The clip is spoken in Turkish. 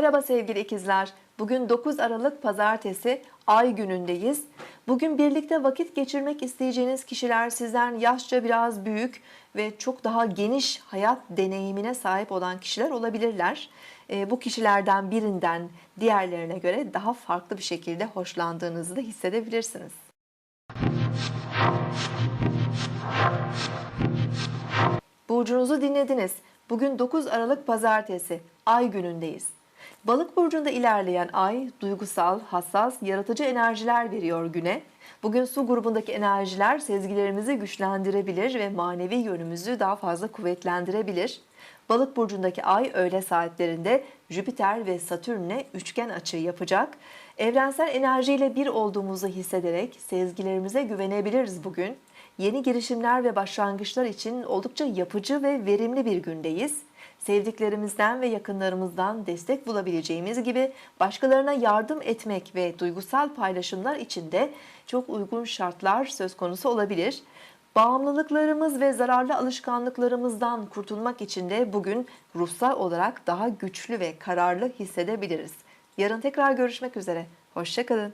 Merhaba sevgili ikizler. Bugün 9 Aralık Pazartesi ay günündeyiz. Bugün birlikte vakit geçirmek isteyeceğiniz kişiler sizden yaşça biraz büyük ve çok daha geniş hayat deneyimine sahip olan kişiler olabilirler. Ee, Bu kişilerden birinden diğerlerine göre daha farklı bir şekilde hoşlandığınızı da hissedebilirsiniz. Burcunuzu dinlediniz. Bugün 9 Aralık Pazartesi, ay günündeyiz. Balık burcunda ilerleyen ay duygusal, hassas, yaratıcı enerjiler veriyor güne. Bugün su grubundaki enerjiler sezgilerimizi güçlendirebilir ve manevi yönümüzü daha fazla kuvvetlendirebilir. Balık burcundaki ay öğle saatlerinde Jüpiter ve Satürn'le üçgen açı yapacak. Evrensel enerjiyle bir olduğumuzu hissederek sezgilerimize güvenebiliriz bugün. Yeni girişimler ve başlangıçlar için oldukça yapıcı ve verimli bir gündeyiz. Sevdiklerimizden ve yakınlarımızdan destek bulabileceğimiz gibi başkalarına yardım etmek ve duygusal paylaşımlar için de çok uygun şartlar söz konusu olabilir. Bağımlılıklarımız ve zararlı alışkanlıklarımızdan kurtulmak için de bugün ruhsal olarak daha güçlü ve kararlı hissedebiliriz. Yarın tekrar görüşmek üzere. Hoşçakalın.